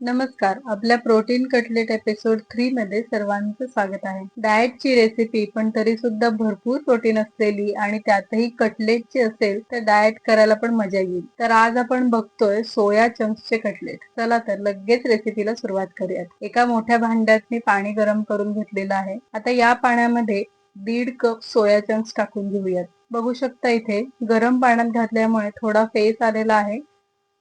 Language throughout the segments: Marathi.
नमस्कार. आपल्या प्रोटीन कटलेट एपिसोड थ्री मध्ये सर्वांचं स्वागत आहे. डाएटची रेसिपी पण तरी सुद्धा भरपूर प्रोटीन असलेली आणि त्यातही कटलेटची असेल तर डाएट करायला पण मजा येईल. तर आज आपण बघतोय सोया चंक्सचे कटलेट. चला तर लगेच रेसिपीला सुरुवात करूयात. एका मोठ्या भांड्यात मी पाणी गरम करून घेतलेलं आहे. आता या पाण्यामध्ये दीड कप सोया चंक्स टाकून घेऊयात. बघू शकता इथे गरम पाण्यात घातल्यामुळे थोडा फेस आलेला आहे.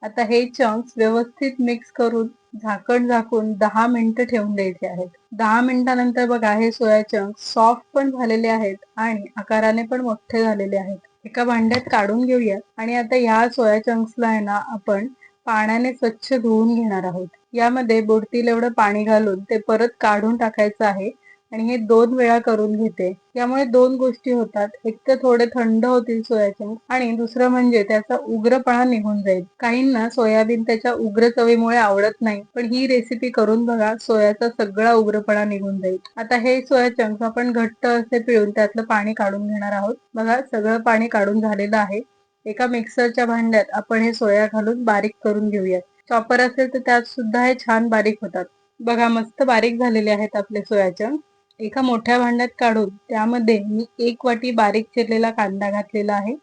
आता हे चंक्स व्यवस्थित मिक्स करून झाकण झाकून दहा मिनिटं ठेवून द्यायचे आहेत. दहा मिनिटानंतर बघा हे सोया चंक्स सॉफ्ट पण झालेले आहेत आणि आकाराने पण मोठे झालेले आहेत. एका भांड्यात काढून घेऊयात आणि आता ह्या सोया चंक्सला आहे ना आपण पाण्याने स्वच्छ धुवून घेणार आहोत. यामध्ये बुडतील एवढं पाणी घालून ते परत काढून टाकायचं आहे. आणि हे दोन वेळा करून घेते. यामुळे दोन गोष्टी होतात. एक तर थोडे थंड होतील सोयाचंक आणि दुसरं म्हणजे त्याचा उग्रपणा निघून जाईल. काहींना सोयाबीन त्याच्या उग्र चवीमुळे आवडत नाही पण ही रेसिपी करून बघा सोयाचा सगळा उग्रपणा निघून जाईल. आता हे सोयाचंक आपण घट्ट असे पिळून त्यातलं पाणी काढून घेणार आहोत. बघा सगळं पाणी काढून झालेलं आहे. एका मिक्सरच्या भांड्यात आपण हे सोया घालून बारीक करून घेऊयात. चॉपर असेल तर त्यात सुद्धा हे छान बारीक होतात. बघा मस्त बारीक झालेले आहेत आपले सोयाचंक एका मोठ्या भांड्यात काढून त्यामध्ये मी एक वाटी बारीक चिरलेला कांदा घातलेला आहे.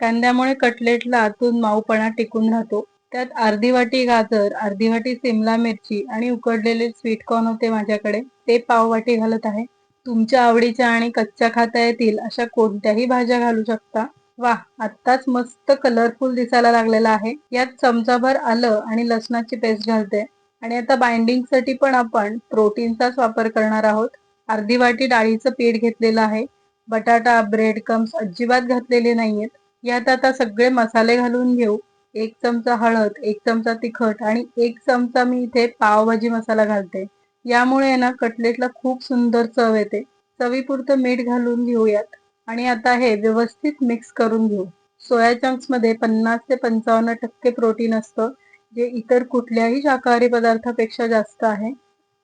कांद्यामुळे कटलेटला आतून माऊपणा टिकून राहतो. त्यात अर्धी वाटी गाजर अर्धी वाटी सिमला मिरची आणि उकडलेले स्वीट कॉर्न होते माझ्याकडे. ते पाव वाटी घालत आहे. तुमच्या आवडीच्या आणि कच्च्या खाता येतील अशा कोणत्याही भाज्या घालू शकता. वा आत्ताच मस्त कलरफुल दिसायला लागलेला आहे. यात चमचाभर आलं आणि लसणाची पेस्ट घालते. आणि आता बाइंडिंगसाठी पण आपण प्रोटीनचाच वापर करणार आहोत. अर्धी वाटी डाळीचं पीठ घेतलेलं आहे. बटाटा ब्रेड कम्स अजिबात घातलेले नाहीयेत. यात आता सगळे मसाले घालून घेऊ. एक चमचा हळद एक चमचा तिखट आणि एक चमचा मी इथे पावभाजी मसाला घालते. यामुळे ना कटलेटला खूप सुंदर चव येते. चवीपुरतं मीठ घालून घेऊयात. आणि आता हे व्यवस्थित मिक्स करून घेऊ. सोया चंक्समध्ये पन्नास ते पंचावन्न टक्के प्रोटीन असतं जे इतर कुठल्याही शाकाहारी पदार्थापेक्षा जास्त आहे.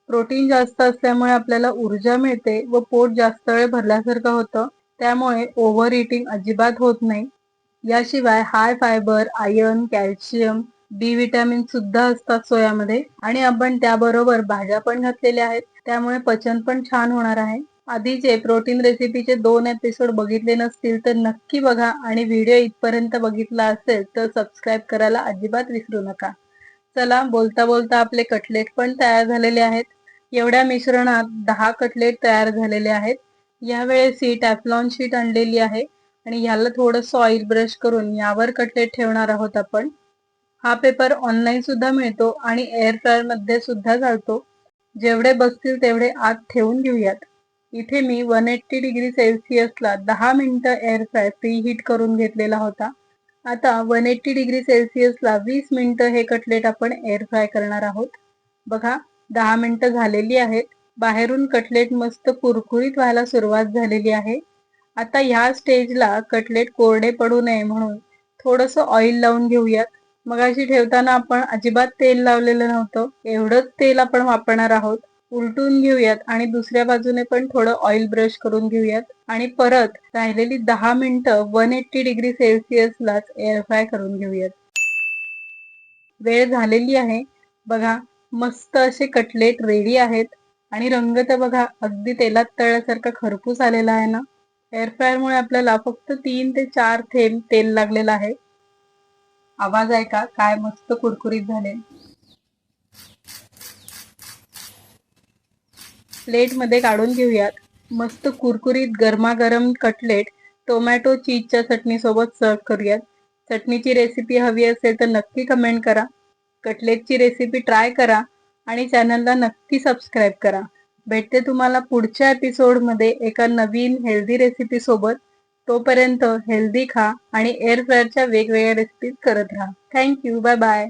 प्रोटीन जास्त असल्यामुळे आपल्याला ऊर्जा मिळते व पोट जास्त वेळ भरल्यासारखं होतं. त्यामुळे ओव्हर इटिंग अजिबात होत नाही. याशिवाय high fibre iron calcium B vitamin सुद्धा असतात सोयामध्ये आणि आपण त्याबरोबर भाज्या पण घातलेल्या आहेत. त्यामुळे पचन पण छान होणार आहे. आधीचे प्रोटीन रेसिपीचे दोन एपिसोड बघितले नसतील तर नक्की बघा आणि व्हिडिओ इथपर्यंत बघितला असेल तर सबस्क्राईब करायला अजिबात विसरू नका. चला बोलता बोलता आपले कटलेट पण तयार झालेले आहेत. एवढ्या मिश्रणात दहा कटलेट तयार झालेले आहेत. यावेळेस ही टॅफलॉन शीट आणलेली आहे आणि ह्याला थोडस ऑइल ब्रश करून यावर कटलेट ठेवणार आहोत आपण. हा पेपर ऑनलाईन सुद्धा मिळतो आणि एअर फ्रायरमध्ये सुद्धा चालतो. जेवढे बसतील तेवढे आत ठेवून घेऊयात. इथे मी वन एट्टी डिग्री सेल्सिअसला दहा मिनिटं एअर फ्राय प्री हीट करून घेतलेला होता. आता वन एट्टी डिग्री सेल्सिअसला वीस मिनिटं हे कटलेट आपण एअर फ्राय करणार आहोत. बघा दहा मिनिटं झालेली आहेत. बाहेरून कटलेट मस्त कुरकुरीत व्हायला सुरुवात झालेली आहे. आता ह्या स्टेजला कटलेट कोरडे पडू नये म्हणून थोडंसं ऑइल लावून घेऊयात. मग अशी ठेवताना आपण अजिबात तेल लावलेलं नव्हतं. एवढंच तेल आपण वापरणार आहोत. उलटून घेऊयात आणि दुसऱ्या बाजूने पण थोडं ऑइल ब्रश करून घेऊयात. आणि परत राहिलेली दहा मिनिटं वन एट्टी डिग्री सेल्सिअसलाच एअर फ्राय करून घेऊयात. वेळ झालेली आहे. बघा मस्त असे कटलेट रेडी आहेत. आणि रंग तर बघा अगदी तेलात तळल्यासारखा खरपूस आलेला आहे ना. एअर फ्रायर मुळे आपल्याला फक्त तीन ते चार थेंब तेल लागलेलं आहे. आवाज आहे का काय मस्त कुरकुरीत झाले. प्लेटमध्ये काढून घेऊयात. मस्त कुरकुरीत गरमागरम कटलेट टोमॅटो चीजच्या चटणीसोबत सर्व करूयात. चटणीची रेसिपी हवी असेल तर नक्की कमेंट करा. कटलेटची रेसिपी ट्राय करा आणि चॅनलला नक्की सबस्क्राईब करा. भेटते तुम्हाला पुढच्या एपिसोडमध्ये एका नवीन हेल्दी रेसिपी सोबत. तोपर्यंत हेल्दी खा आणि एअर फ्रायरच्या वेगवेगळ्या रेसिपीज करत राहा. Thank you bye bye